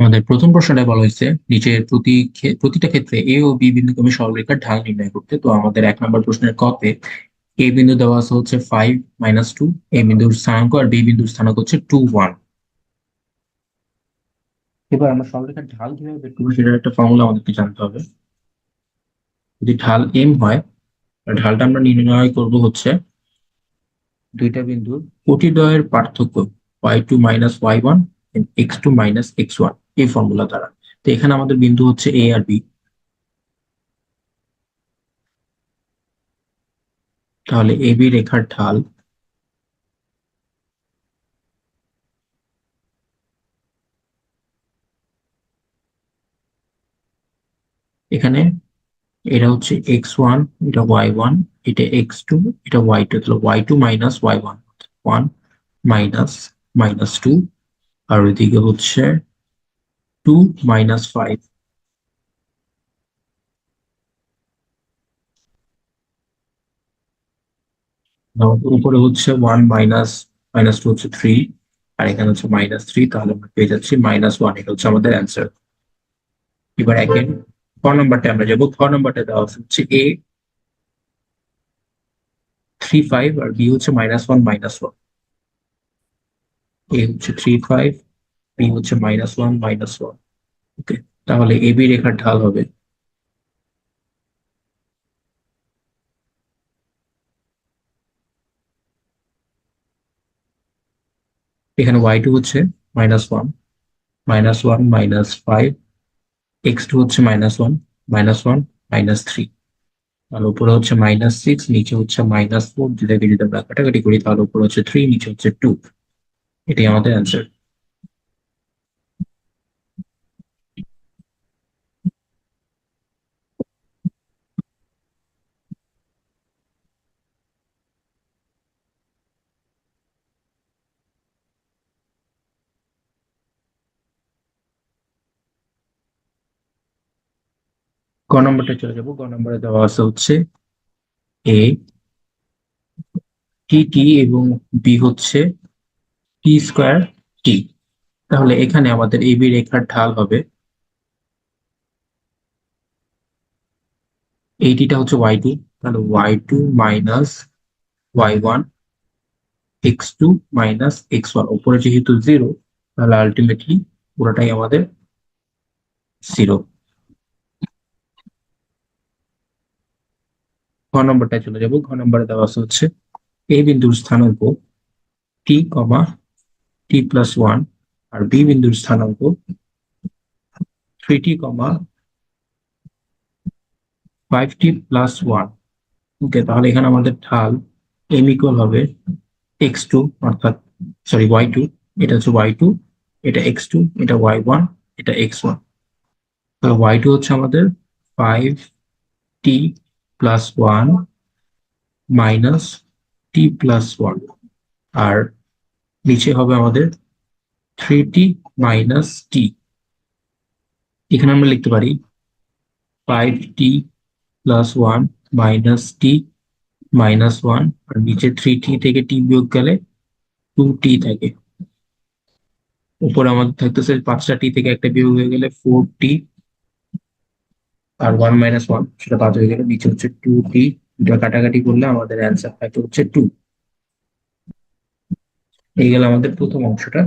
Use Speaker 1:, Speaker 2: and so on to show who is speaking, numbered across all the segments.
Speaker 1: আমাদের প্রথম প্রশ্নটা বলা হয়েছে নিচের প্রতি প্রতিটা ক্ষেত্রে এ ও বি বিন্দু বিন্দুক্রমে সরলরেখার ঢাল নির্ণয় করতে। তো আমাদের এক নম্বর প্রশ্নের কতে এ বিন্দু দেওয়া আছে হচ্ছে ফাইভ মাইনাস টু এ বিন্দুর স্থানাঙ্ক আর বি বিন্দুর স্থানাঙ্ক হচ্ছে টু ওয়ান এবার আমরা সরলরেখার ঢাল কীভাবে বের করব সেটার একটা ফর্মুলা আমাদেরকে জানতে হবে। যদি ঢাল এম হয় ঢালটা আমরা নির্ণয় করব হচ্ছে দুইটা বিন্দুর কোটিদ্বয়ের পার্থক্য Y two minus Y one X two minus X one এই ফর্মুলা দ্বারা। তো এখানে আমাদের বিন্দু হচ্ছে এ আর বি তাহলে এ বি রেখার ঢাল। এখানে এটা হচ্ছে এক্স ওয়ান এটা ওয়াই ওয়ান এটা এক্স টু এটা ওয়াই টু তাহলে Y two minus Y one one minus minus two আর ওইদিকে হচ্ছে টু মাইনাস ফাইভ উপরে হচ্ছে ওয়ান মাইনাস মাইনাস টু হচ্ছে থ্রি আর এখানে হচ্ছে মাইনাস থ্রি তাহলে আমরা পেয়ে যাচ্ছি মাইনাস ওয়ান এটা হচ্ছে আমাদের অ্যান্সার এবার একেন খ নাম্বারটা আমরা যাব খ নাম্বারটা দেওয়া হচ্ছে এ থ্রি ফাইভ আর বি হচ্ছে minus one minus one A হচ্ছে থ্রি ফাইভ বি হচ্ছে minus one minus one okay তাহলে বি রেখার ঢাল হবে। এখানে ওয়াই টু হচ্ছে minus one minus one minus five X two হচ্ছে minus one minus one minus three তাহলে উপরে হচ্ছে মাইনাস সিক্স নিচে হচ্ছে মাইনাস ফোর যদি আমরা কাটাকাটি করি, তাহলে উপরে হচ্ছে থ্রি নিচে হচ্ছে টু এটাই আমাদের অ্যান্সার ক নম্বরটা চলে যাব। ক নম্বরে দেওয়া আছে হচ্ছে এ টি টি এবং বি হচ্ছে টি স্কোয়ার টি তাহলে এখানে আমাদের এই বি রেখার ঢাল হবে। এইটিটা হচ্ছে ওয়াই টু তাহলে Y two minus Y one X two minus X one উপরে যেহেতু জিরো তাহলে আলটিমেটলি পুরোটাই আমাদের জিরো ঘ নম্বরটায় চলে যাব। ঘ নম্বরে দেওয়া আছে হচ্ছে এ বিন্দুর স্থানাঙ্ক T comma T plus one আর বি বিন্দুর স্থানাঙ্ক three T comma five T plus one okay তাহলে এখানে আমাদের ঢাল এম ইকুয়াল হবে এক্স টু অর্থাৎ সরি ওয়াই টু এটা হচ্ছে ওয়াই টু এটা এক্স টু এটা ওয়াই ওয়ান এটা এক্স ওয়ান তাহলে ওয়াই টু হচ্ছে আমাদের five T plus one minus T plus one আর নিচে হবে আমাদের থ্রি টি মাইনাস টি এখানে আমরা লিখতে পারি five T plus one minus T minus one আর নিচে থ্রি টি থেকে টি বিয়োগ গেলে টু টি থাকে। উপরে আমাদের থাকতেছে পাঁচটা টি থেকে একটা বিয়োগ হয়ে গেলে ফোর টি আর ওয়ান মাইনাস ওয়ান সেটা বাদ হয়ে গেলে নিচে হচ্ছে টু টি দুটা কাটাকাটি করলে আমাদের অ্যান্সার থাকে হচ্ছে টু এই গেল আমাদের প্রথম অংশটা।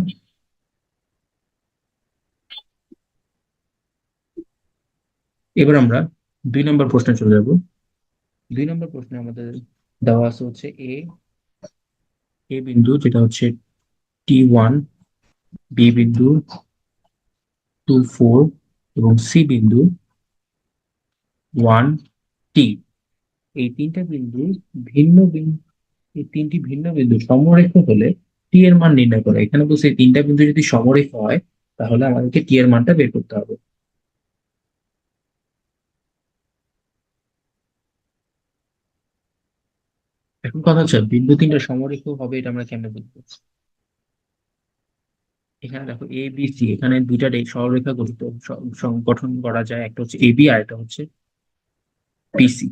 Speaker 1: এবার আমরা দুই নম্বর প্রশ্নে চলে যাব। দুই নম্বর প্রশ্নে আমাদের দেওয়া আছে হচ্ছে এ এ বিন্দু, যেটা হচ্ছে টি ওয়ান বি বিন্দু টু ফোর এবং সি বিন্দু। ওয়ান টি এই তিনটা বিন্দু ভিন্ন এই তিনটি ভিন্ন বিন্দু সমরেখ হলে টি এর মান নির্ণয় করে। এখানে বলছে এই তিনটা বিন্দু যদি সমরেখ হয়, তাহলে আমাদেরকে টি এর মানটা বের করতে হবে। এখন কথা হচ্ছে, বিন্দু তিনটা সমরেখ হবে, এটা আমরা কেমনে বলব এখানে দেখো এ বি সি এখানে দুইটা সরলরেখা গঠিত গঠন করা যায়। একটা হচ্ছে এ বি আর একটা হচ্ছে পিসি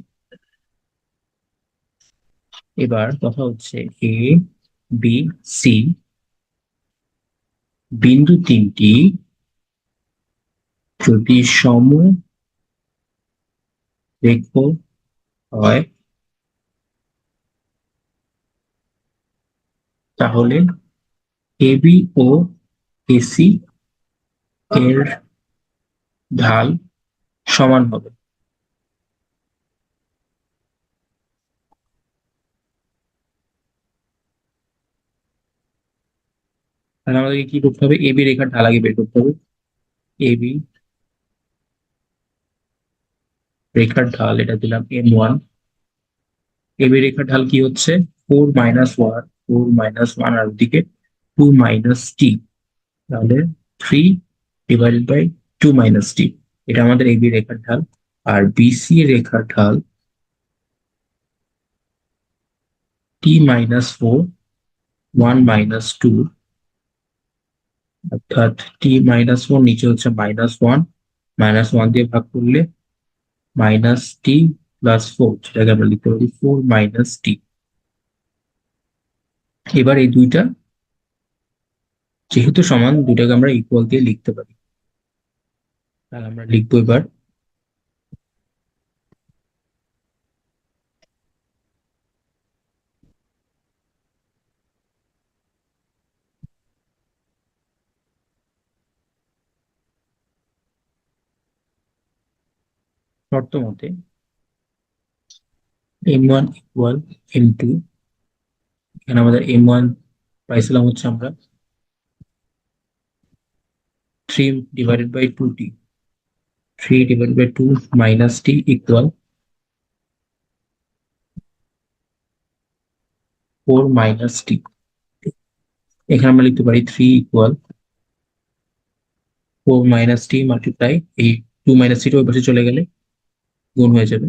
Speaker 1: এবার কথা হচ্ছে এ বি সি বিন্দু তিনটি যদি সম হয় তাহলে এবি ও এসি এর ঢাল সমান হবে। তাহলে আমাদেরকে কি করতে হবে? এবি রেখার ঢাল আগে বের করতে হবে। এবি রেখার ঢাল, এটা দিলাম এম ওয়ান এবি রেখার ঢাল কি হচ্ছে? Four minus one four minus one আর দিকে টু মাইনাস টি তাহলে three divided by two minus T এটা আমাদের এবি রেখার ঢাল। আর বিসি রেখার ঢাল T minus four one minus two অর্থাৎ টি মাইনাস ফোর নিচে হচ্ছে মাইনাস ওয়ান মাইনাস ওয়ান দিয়ে ভাগ করলে মাইনাস টি প্লাস ফোর যেটাকে আমরা লিখতে পারি ফোর মাইনাস টি এবার এই দুইটা, যেহেতু সমান দুটাকে আমরা ইকুয়াল দিয়ে লিখতে পারি। তাহলে আমরা লিখব এবার শর্ত মতে M one equal M two এখানে আমাদের এম ওয়ান পাইছিলাম হচ্ছে আমরা three divided by two T three divided by two minus T equal four minus T এখানে আমরা লিখতে পারি three equal four minus T multiply এই টু মাইনাস টি ওই চলে গেলে গুণ হয়ে যাবে।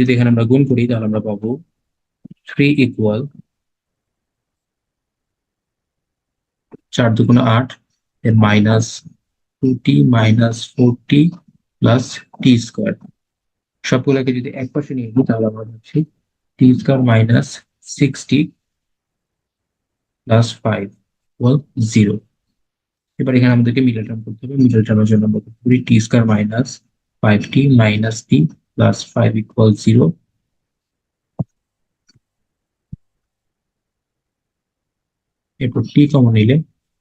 Speaker 1: যদি এখানে আমরা গুণ করি, তাহলে আমরা পাবো থ্রি ইকুয়াল চার দুগুণ আট এর minus two T minus four T plus T square সবগুলোকে যদি এক পাশে নিয়ে নিই, তাহলে আমরা পাচ্ছি T square minus sixty plus five equal zero এবার এখানে আমাদেরকে মিডল টার্ম করতে হবে মিডল টার্মের জন্য আমরা করতে পারি T square minus five T minus T plus five equal zero এরপর টি কমন নিলে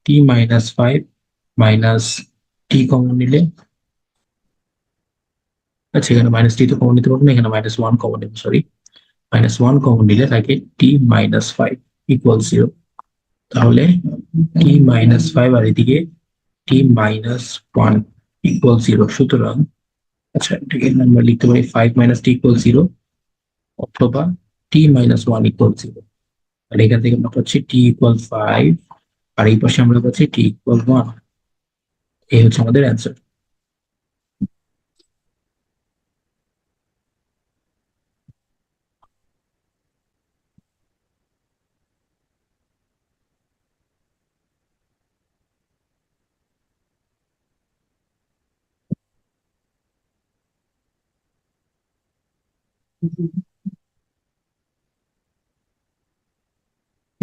Speaker 1: T minus five minus T common নিলে আচ্ছা এখানে মাইনাস টি তো কমন নিতে পারব না এখানে মাইনাস ওয়ান কমন নেবে সরি মাইনাস ওয়ান কমন নিলে থাকে T minus five equal zero তাহলে টি মাইনাস ফাইভ আর এদিকে T minus one equal zero সুতরাং আচ্ছা এটাকে আমরা লিখতে পারি five minus T equal zero অথবা T minus one equal zero আর এখান থেকে আমরা পাচ্ছি টি ইকুয়াল ফাইভ আর এই পাশে আমরা পাচ্ছি টি ইকুয়াল ওয়ান এই হচ্ছে আমাদের অ্যান্সার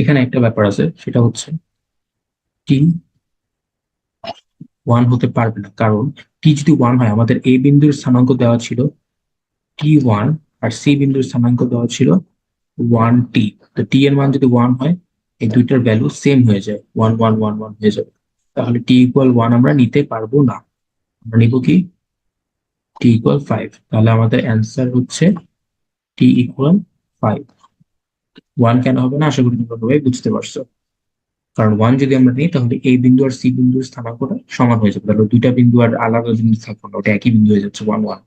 Speaker 1: এখানে একটা ব্যাপার আছে, সেটা হচ্ছে টি ওয়ান হতে পারবে না। কারণ টি যদি ওয়ান হয়, আমাদের এ বিন্দুর স্থানাঙ্ক দেওয়া ছিল টি ওয়ান আর সি বিন্দুর স্থানাঙ্ক দেওয়া ছিল ওয়ান টি তো টি এর মান যদি ওয়ান হয়, এই দুইটার ভ্যালু সেম হয়ে যায়। ওয়ান ওয়ান ওয়ান ওয়ান হয়ে যাবে। তাহলে টি ইকুয়াল ওয়ান আমরা নিতে পারব না। আমরা নিব কি? টি ইকুয়াল ফাইভ তাহলে আমাদের অ্যান্সার হচ্ছে টি ইকুয়াল ফাইভ ওয়ান কেন হবে না? আশা করি তোমরা সবাই বুঝতে পারছ। কারণ ওয়ান যদি আমরা নিই, তাহলে এই বিন্দু আর সি বিন্দুর স্থানাঙ্কটা সমান হয়ে যাবে। তাহলে দুইটা বিন্দু আর আলাদা বিন্দু থাকবে না ওটা একই বিন্দু হয়ে যাচ্ছে ওয়ান ওয়ান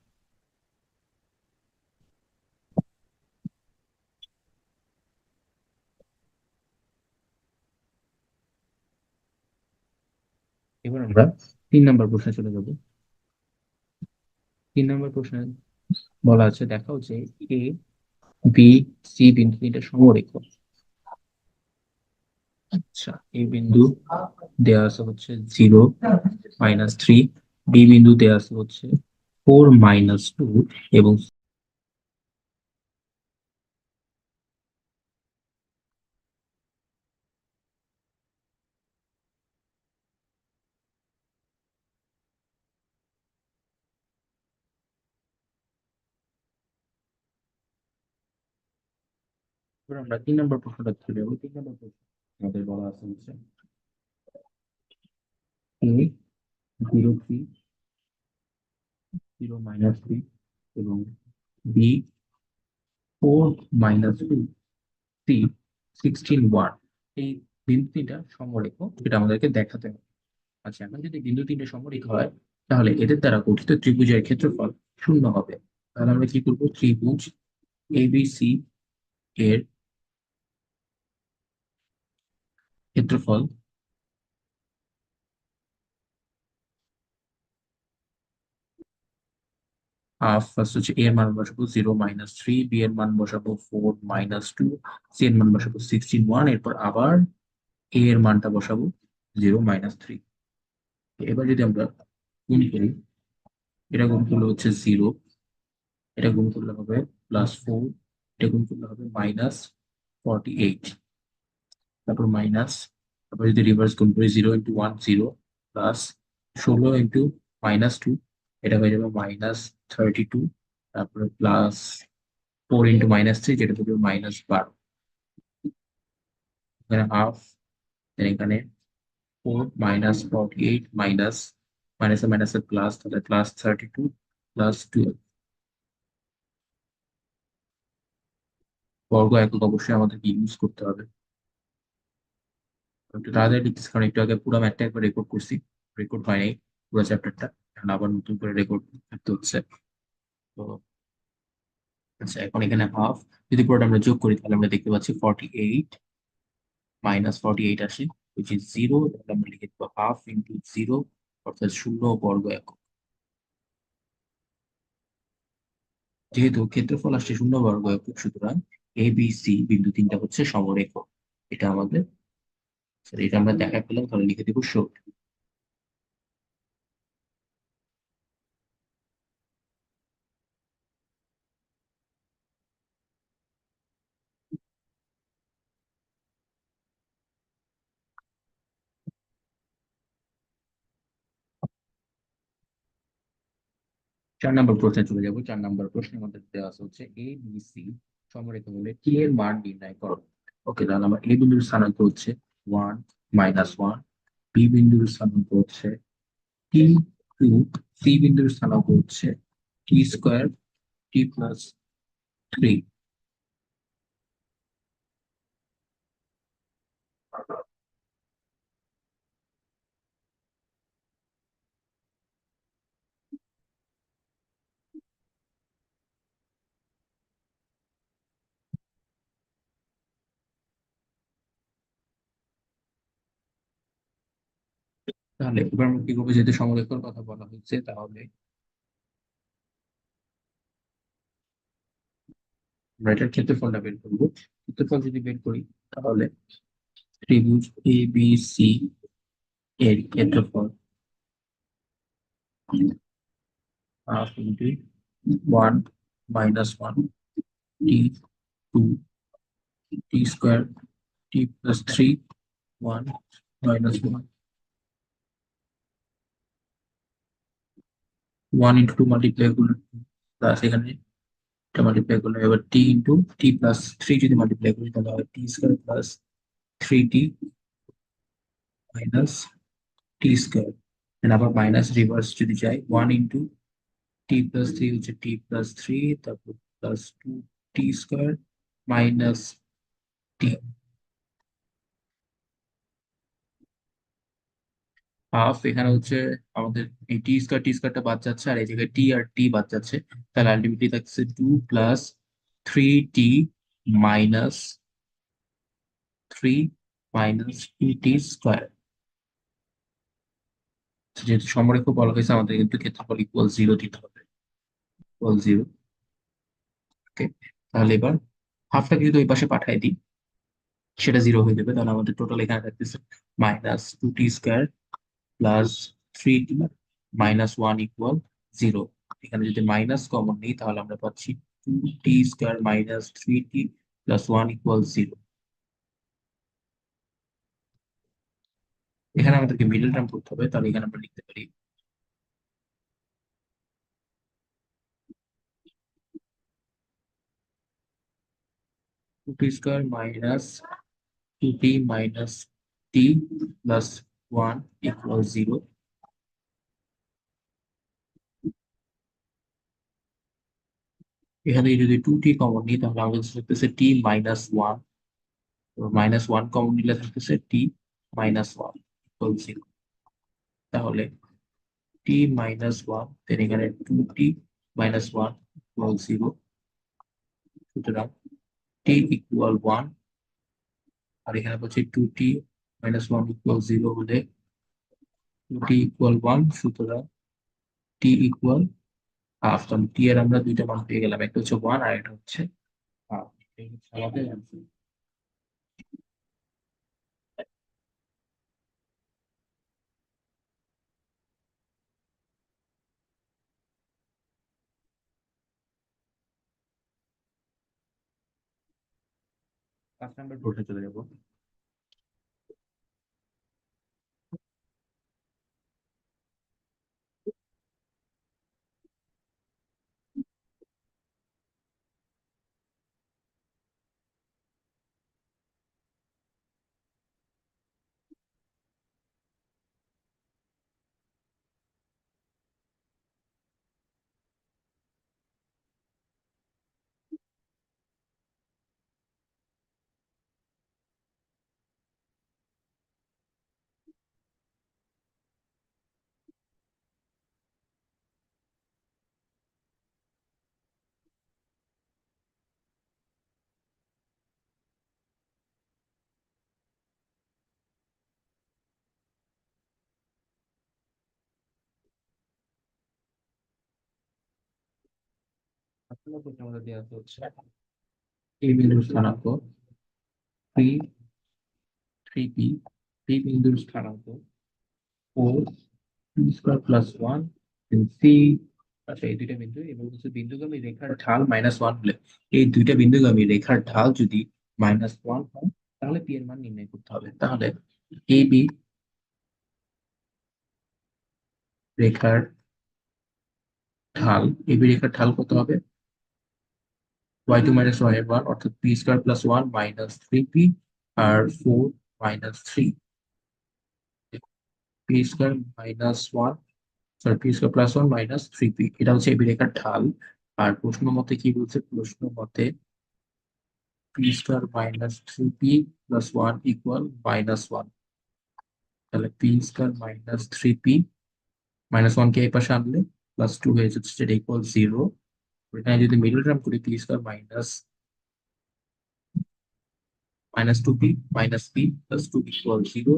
Speaker 1: এবার আমরা তিন নম্বর প্রশ্নে চলে যাব। তিন নম্বর প্রশ্নে বলা আছে, দেখাও যে এ বি সি বিন্দু এটা সমরেখ। আচ্ছা এই বিন্দু দেওয়া আছে হচ্ছে জিরো মাইনাস থ্রি, বি বিন্দু দেওয়া আছে হচ্ছে ফোর মাইনাস টু এবং আমরা তিন নম্বর প্রশ্নটা চলে যাব তিন নম্বর প্রশ্ন আমাদের বলা আছে হচ্ছে A zero three zero minus three এবং B four minus two C sixteen one এই বিন্দু তিনটা সমরেখ, যেটা আমাদেরকে দেখাতে হবে। আচ্ছা এখন যদি বিন্দু তিনটা সমরেখ হয়, তাহলে এদের দ্বারা গঠিত ত্রিভুজের ক্ষেত্রফল শূন্য হবে। তাহলে আমরা কি করব? ত্রিভুজ এবিসি এর ক্ষেত্রফল হাফ ফার্স্ট হচ্ছে এর মান বসাবো জিরো মাইনাস থ্রি বি এর মান বসাবো ফোর মাইনাস টু সি এর মান বসাবো সিক্সটিন ওয়ান এরপর আবার এ এর মানটা বসাবো জিরো মাইনাস থ্রি এবার যদি আমরা গুণ করি, এটা গুণ করলে হচ্ছে জিরো এটা গুণ করলে হবে প্লাস ফোর এটা গুণ করলে হবে মাইনাস ফর্টি এইট তারপর মাইনাস তারপর যদি রিভার্স গুণ করি zero into one zero plus ষোলো ইন্টু মাইনাস টু এটা হয়ে যাবে মাইনাস থার্টি টু তারপরে plus four into minus three যেটা হবে মাইনাস বারো। এখানে হাফ এখানে four minus forty eight minus মাইনাসে মাইনাসে প্লাস তাহলে plus thirty two plus twelve বর্গ একক অবশ্যই আমাদেরকে ইউজ করতে হবে। একটু তাড়াতাড়ি লিখতেছি কারণ একটু আগে পুরো ম্যাথটা একবার রেকর্ড করছি। রেকর্ড হয় নাই পুরো চ্যাপ্টারটা এখন আবার নতুন করে রেকর্ড করতে হচ্ছে। তো আচ্ছা এখন এখানে হাফ যদি পুরোটা আমরা যোগ করি, তাহলে আমরা দেখতে পাচ্ছি forty eight minus forty eight আসে উইচ ইজ জিরো তাহলে আমরা লিখে দেবো হাফ ইন্টু জিরো অর্থাৎ শূন্য বর্গ একক। যেহেতু ক্ষেত্রফল আসছে শূন্য বর্গ একক, সুতরাং এ বি সি বিন্দু তিনটা হচ্ছে সমরেখ এটা আমাদের এটা আমরা দেখা পেলাম, তাহলে লিখে দেবো শোট চার নম্বর প্রশ্নে চলে যাব। চার নম্বর প্রশ্নের মধ্যে দেওয়া হচ্ছে এ বি সি সমরেখা হলে টি এর মান নির্ণয় করো। ওকে তাহলে আমার এ বিন্দুর স্থানাঙ্ক হচ্ছে ওয়ান মাইনাস ওয়ান বি বিন্দুর স্থানাঙ্ক হচ্ছে টি টু সি বিন্দুর স্থানাঙ্ক হচ্ছে T square T plus three তাহলে করব? যেহেতু সমরেখার কথা বলা হয়েছে, তাহলে আমরা এটার ক্ষেত্রফলটা বের করব। ক্ষেত্রফল যদি বের করি, তাহলে ত্রিভুজ এ বি সি এর ক্ষেত্রফল half into one minus one T two T square T plus three one minus one one into two multiply করলে প্লাস এখানে এটা মাল্টিপ্লাই করলে এবার T into T plus three যদি মাল্টিপ্লাই করি তাহলে হবে T square plus three T minus T square আবার মাইনাস রিভার্স যদি যাই one into T plus three হচ্ছে টি প্লাস থ্রি তারপর plus two T square minus T half এখানে হচ্ছে আমাদের এই টি স্কোয়ার টি স্কোয়ারটা বাদ যাচ্ছে, আর এই জায়গায় টি আর টি বাদ যাচ্ছে, তাহলে আলটিমেটলি থাকছে two plus three T minus three minus two T square যেহেতু সমরেখ বলা হয়েছে, আমাদের কিন্তু ক্ষেত্রফল ইকুয়াল জিরো দিতে হবে। ইকুয়াল জিরো ওকে তাহলে এবার হাফটাকে যদি ওই পাশে পাঠাই দিই, সেটা জিরো হয়ে যাবে, তাহলে আমাদের টোটাল এখানে থাকতেছে minus two T square plus three minus one equal zero এখানে যদি মাইনাস কমন নিই, তাহলে আমরা পাচ্ছি two T square minus three T plus one equal zero এখানে আমাদেরকে মিডল টার্ম করতে হবে, তাহলে এখানে আমরা লিখতে পারি two T square minus two T minus T plus one equal zero এখানে যদি টু টি কমন নিই, তাহলে আমাদের থাকতেছে T minus one minus one common নিলে থাকতেছে টি মাইনাস ওয়ান তাহলে টি মাইনাস ওয়ান দেন এখানে two T minus one equal zero সুতরাং টি ইকুয়াল ওয়ান আর এখানে বলছি two T minus one equal zero হলে টু ইকুয়াল ওয়ান সুতরাং টি ইকুয়াল হাফ তাহলে টি এর আমরা দুইটা মান পেয়ে গেলাম, একটা হচ্ছে ওয়ান আর একটা হচ্ছে হাফ আমাদের অ্যান্সার নাম্বার প্রশ্নে চলে যাব। আচ্ছা রেখার ঢাল মাইনাস ওয়ান হলে, এই দুইটা বিন্দুগামী রেখার ঢাল যদি মাইনাস ওয়ান হয়, তাহলে পি এর মান নির্ণয় করতে হবে। তাহলে এ বি রেখার ঢাল এ বি রেখার ঢাল কত হবে? Y two minus Y one অর্থাৎ P square plus one minus three P আর four minus three P square minus one sorry P square plus one minus three P এটা হচ্ছে AB রেখার ঢাল। আর প্রশ্ন মতে কি বলছে? প্রশ্ন মতে P square minus three P plus one equal minus one তাহলে P square minus three P minus one কে এই পাশে আনলে প্লাস টু হয়ে যাচ্ছে যেটা ইকুয়াল জিরো এখানে যদি মিডল টার্ম করি P square minus minus two P minus P plus two equal zero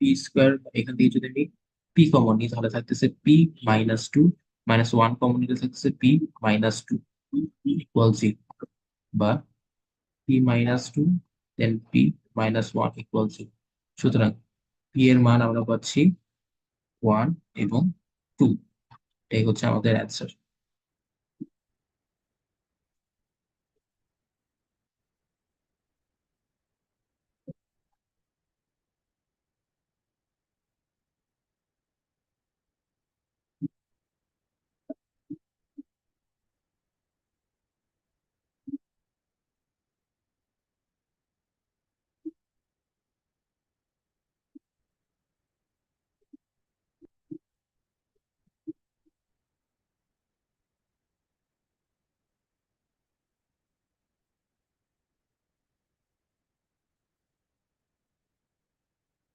Speaker 1: P square এখান থেকে যদি আমি পি কমন নিই তাহলে থাকতেছে P minus two minus one common নিলে থাকতেছে P minus two equal zero বা P minus two then P minus one equal zero সুতরাং পি এর মান আমরা পাচ্ছি ওয়ান এবং টু এই হচ্ছে আমাদের অ্যান্সার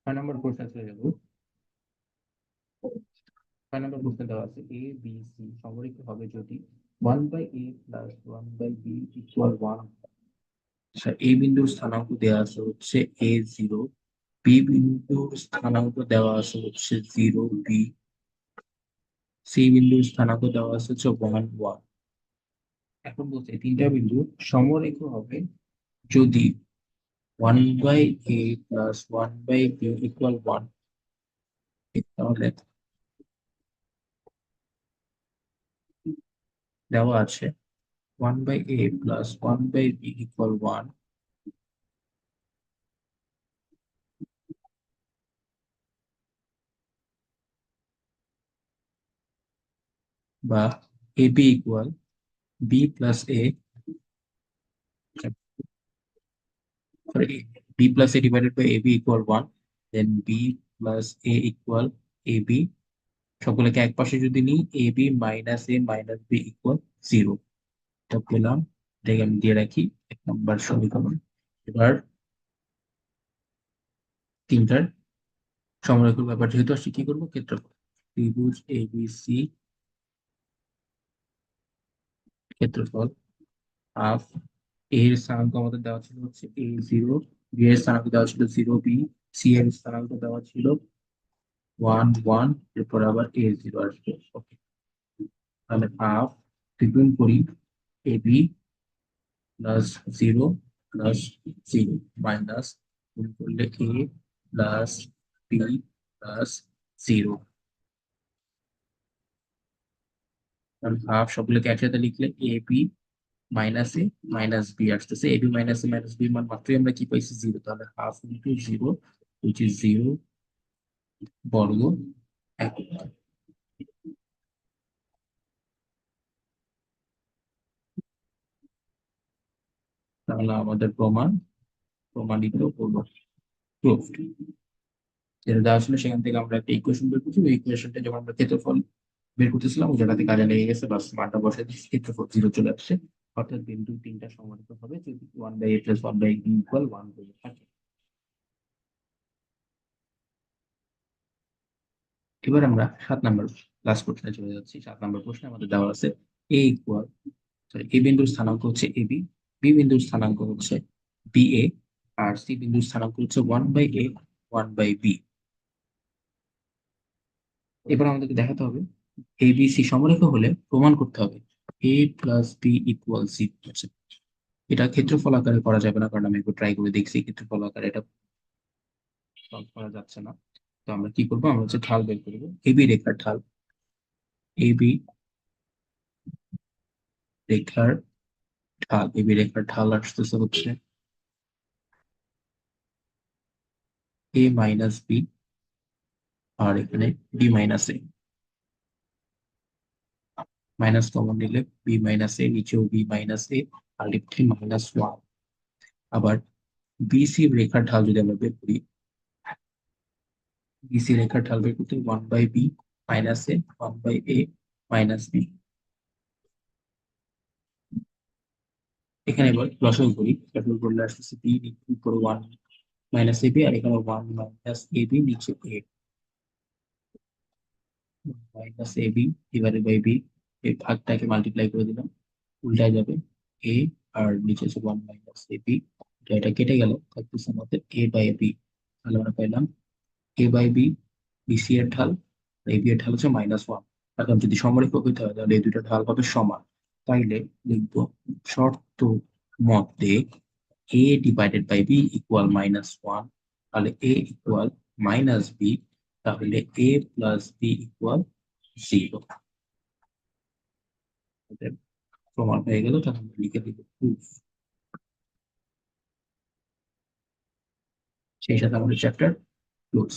Speaker 1: ছয় নম্বর প্রশ্ন চলে যাব ছয় নম্বর প্রশ্ন দেওয়া আছে এ বি সি সংরক্ষিত হবে যদি one by A plus one by B equal one আচ্ছা এই বিন্দুর স্থানাঙ্ক দেওয়া আছে হচ্ছে এ জিরো বি বিন্দুর স্থানাঙ্ক দেওয়া আছে হচ্ছে জিরো বি সি বিন্দুর স্থানাঙ্ক দেওয়া আছে হচ্ছে ওয়ান ওয়ান এখন বলছে তিনটা বিন্দু সমরেখ হবে যদি one by A plus one by B equal one তাহলে দেওয়া আছে one by A plus one by B equal one বা A B equal B plus plus A divided by A B equal one then B plus A equal A B সবগুলোকে এক যদি নিই B minus A minus B equal zero এটা পেলাম, এটাকে আমি দিয়ে রাখি, এক নম্বর সমীকরণ। এবার তিনটার সমরেখর ব্যাপার যেহেতু আসছে, কি করব? ক্ষেত্রফল। ত্রিভুজ এ বি সি ক্ষেত্রফল হাফ এর স্থানাঙ্ক আমাদের দেওয়া ছিল হচ্ছে এ জিরো বি এর স্থানাঙ্ক দেওয়া ছিল জিরো বি সি এর স্থানাঙ্ক দেওয়া ছিল ওয়ান ওয়ান এরপর আবার এ জিরো আসবে ওকে তাহলে হাফ দ্বিগুণ করি A B plus zero plus zero minus গুণ করলে A plus B plus zero half সবগুলোকে একসাথে লিখলে A B minus A minus B আসতেছে A minus A minus B মান মাত্রই আমরা কি পাইছি জিরো তাহলে half into zero which is zero বর্গ একক তাহলে আমাদের প্রমাণ প্রমাণিত হলো প্রুফড যেটা দেওয়া ছিল সেখান থেকে আমরা একটা ইকুয়েশন বের করছি ওই ইকুয়েশনটা যখন আমরা ক্ষেত্রফল বের করতেছিলাম ওই জায়গাতে কাজে লেগে গেছে বাস মানটা বসে ক্ষেত্রফল জিরো চলে আসছে অর্থাৎ বিন্দু তিনটা সমানিত হবে যদি one by A plus one by B equal one হয়ে থাকে। এবার আমরা সাত নম্বর ক্লাস প্রশ্নে চলে যাচ্ছি। সাত নম্বর প্রশ্নে আমাদের দেওয়া আছে এ ইকুয়াল সরি এ বিন্দুর স্থানাঙ্ক হচ্ছে এ বি বি বিন্দুর স্থানাঙ্ক হচ্ছে বি এ আর সি বিন্দুর স্থানাঙ্ক হচ্ছে one by A one by B এবার আমাদেরকে দেখাতে হবে এ বি সি সমরেখ হলে প্রমাণ করতে হবে A plus B equal C এটা ক্ষেত্রফল আকারে করা যাবে না, কারণ আমি একটু ট্রাই করে দেখছি ক্ষেত্রফল আকারে এটা সলভ করা যাচ্ছে না। তো আমরা কি করব? আমরা হচ্ছে ঢাল বের করব। এবি রেখার ঢাল। এবি রেখার ঢাল। এবি রেখার ঢাল আসতেছে হচ্ছে এ মাইনাস বি আর এখানে B minus A minus common নিলে বি মাইনাস এ নিচেও বি মাইনাস এ আর লিখছি মাইনাস ওয়ান আবার বিসি রেখার ঢাল যদি আমরা বের করি বিসি রেখার ঢাল বের করতে one by B minus A one by A minus B এখানে এবার লসাগু করি লসাগু করলে আসতেছে বি উপরে ওয়ান মাইনাস এ বি আর এখানে ওয়ান মাইনাস এ বি নিচে A minus A B divided by B এই ভাগটাকে মাল্টিপ্লাই করে দিলাম। উল্টায় যাবে এ আর নিচে আছে ওয়ান মাইনাস এ বি এটা কেটে গেল, থাকতেছে আমাদের এ বাই বি তাহলে আমরা পেলাম এ বাই বি বিসি এর ঢাল এ বি এর ঢাল হচ্ছে মাইনাস ওয়ান এখন যদি সমরেখ হইতে হয়, তাহলে এই দুটো ঢাল হবে সমান। তাইলে লিখব শর্ত মতে A divided by B equal minus one তাহলে এ ইকুয়াল মাইনাস বি তাহলে A plus B equal zero প্রমাণ হয়ে গেল তখন লিখে দিব প্রুফ সেই সাথে আমাদের চ্যাপ্টার ক্লোজ